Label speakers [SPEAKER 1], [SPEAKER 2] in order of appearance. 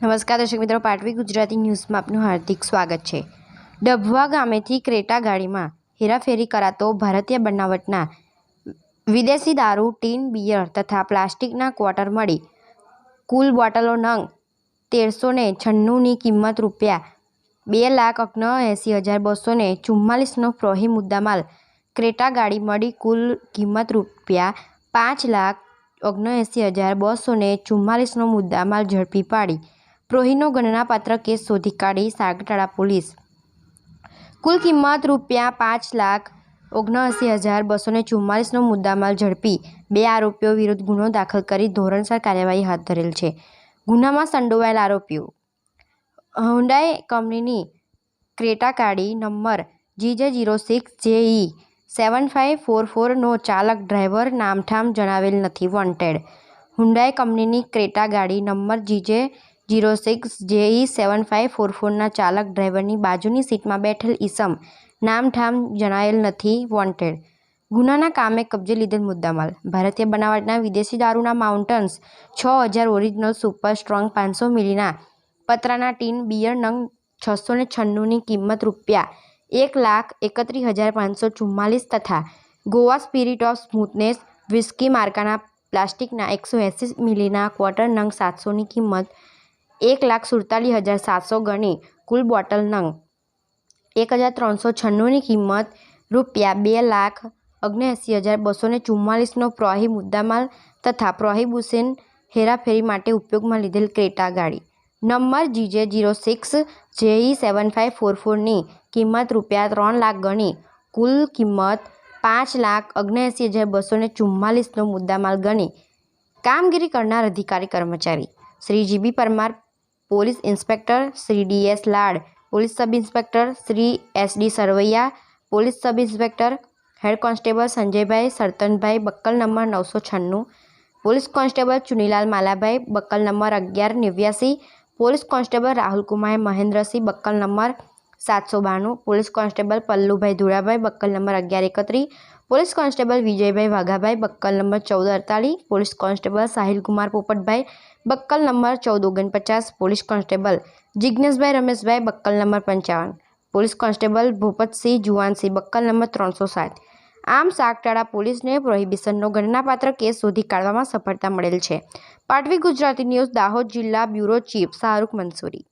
[SPEAKER 1] નમસ્કાર, દર્શક મિત્રો. પાટવી ગુજરાતી ન્યૂઝમાં આપનું હાર્દિક સ્વાગત છે. ડભવા ગામેથી ક્રેટા ગાડીમાં હેરાફેરી કરાતો ભારતીય બનાવટના વિદેશી દારૂ, ટીન, બિયર તથા પ્લાસ્ટિકના ક્વાર્ટર મળી. કુલ બોટલો નંગ તેરસો ને છન્નુંની કિંમત રૂપિયા બે લાખ અગ્ન એંસી હજાર બસો ને ચુમ્માલીસનો પ્રોહી મુદ્દામાલ ક્રેટા ગાડી મળી કુલ કિંમત રૂપિયા પાંચ લાખ ઓગણએંસી હજાર બસો ને ચુમ્માલીસનો મુદ્દામાલ ઝડપી પાડી. પ્રોહીનો ગણનાપાત્ર કેસ શોધી કાઢી સાગટાળા પોલીસ. કુલ કિંમત રૂપિયા પાંચ લાખ ઓગણએંસી હજાર બસો ને ચુમ્માલીસનો મુદ્દામાલ ઝડપી બે આરોપીઓ વિરુદ્ધ ગુનો દાખલ કરી ધોરણસર કાર્યવાહી હાથ ધરેલ છે. ગુનામાં સંડોવાયેલ આરોપીઓ. હુન્ડાઈ કંપનીની ક્રેટા ગાડી number G J zero six J E seven five four ફોરનો ચાલક ડ્રાઈવર નામઠામ જણાવેલ નથી વોન્ટેડ. હુન્ડાઈ કંપનીની ક્રેટા ગાડી number GJ zero six JE seven five four ફોરના ચાલક ડ્રાઈવરની બાજુની સીટમાં બેઠેલ ઈસમ નામઠામ જણાયેલ નથી વોન્ટેડ ગુનાના કામે કબજે લીધેલ મુદ્દામાલ. ભારતીય બનાવટના વિદેશી દારૂના માઉન્ટન્સ છ હજાર ઓરિજિનલ સુપર સ્ટ્રોંગ પાંચસો મિલીના પતરાના ટીન બિયર નંગ છસો ને છન્નુંની કિંમત રૂપિયા એક લાખ એકત્રીસ હજાર પાંચસો ચુમ્માલીસ તથા Goa spirit of smoothness whisky માર્કાના પ્લાસ્ટિકના એકસો એંસી મિલીના ક્વાર્ટર નંગ સાતસોની કિંમત એક લાખ સુડતાલીસ હજાર સાતસો ગણી કુલ બોટલ નંગ. એક હજાર ત્રણસો છન્નુંની કિંમત રૂપિયા બે લાખ ઓગણએંસી હજાર બસો ને ચુમ્માલીસનો પ્રોહી મુદ્દામાલ તથા પ્રોહિબુશન હેરાફેરી માટે ઉપયોગમાં લીધેલ ક્રેટા ગાડી. Number GJ zero six JE seven five four ફોરની કિંમત રૂપિયા ત્રણ લાખ ગણી કુલ કિંમત પાંચ લાખ ઓગણએંસી હજાર બસો ને ચુમ્માલીસનો મુદ્દામાલ ગણી કામગીરી કરનાર અધિકારી કર્મચારી. Shri GB Parmar police inspector Shri DS Lad, police sub inspector Shri SD Sarvaiya, police sub inspector head constable Sanjaybhai Saratanbhai, buckle number નવસો છન્નું, police constable Chunilal Malabhai, buckle number અગિયાર નેવ્યાસી, police constable Rahulkumar Mahendrasinh, buckle number સાતસો બાણું, police constable Pallubhai Dhulabhai, buckle number અગિયાર એકત્રીસ police constable Vijaybhai Vaghabhai, buckle number ચૌદ અડતાલીસ police constable Sahilkumar Popatbhai, buckle number ચૌદ ઓગણપચાસ, police constable Jigneshbhai Rameshbhai, buckle number પંચાવન, police constable Bhupatsinh Juvansinh, buckle number ત્રણસો સાત. આમ સાગટાળા પોલીસને પ્રોહિબિશનનો ગણનાપાત્ર કેસ શોધી કાઢવામાં સફળતા મળેલ છે. પાટવી ગુજરાતી ન્યૂઝ, દાહોદ જિલ્લા બ્યુરો ચીફ શાહરૂખ મંસૂરી.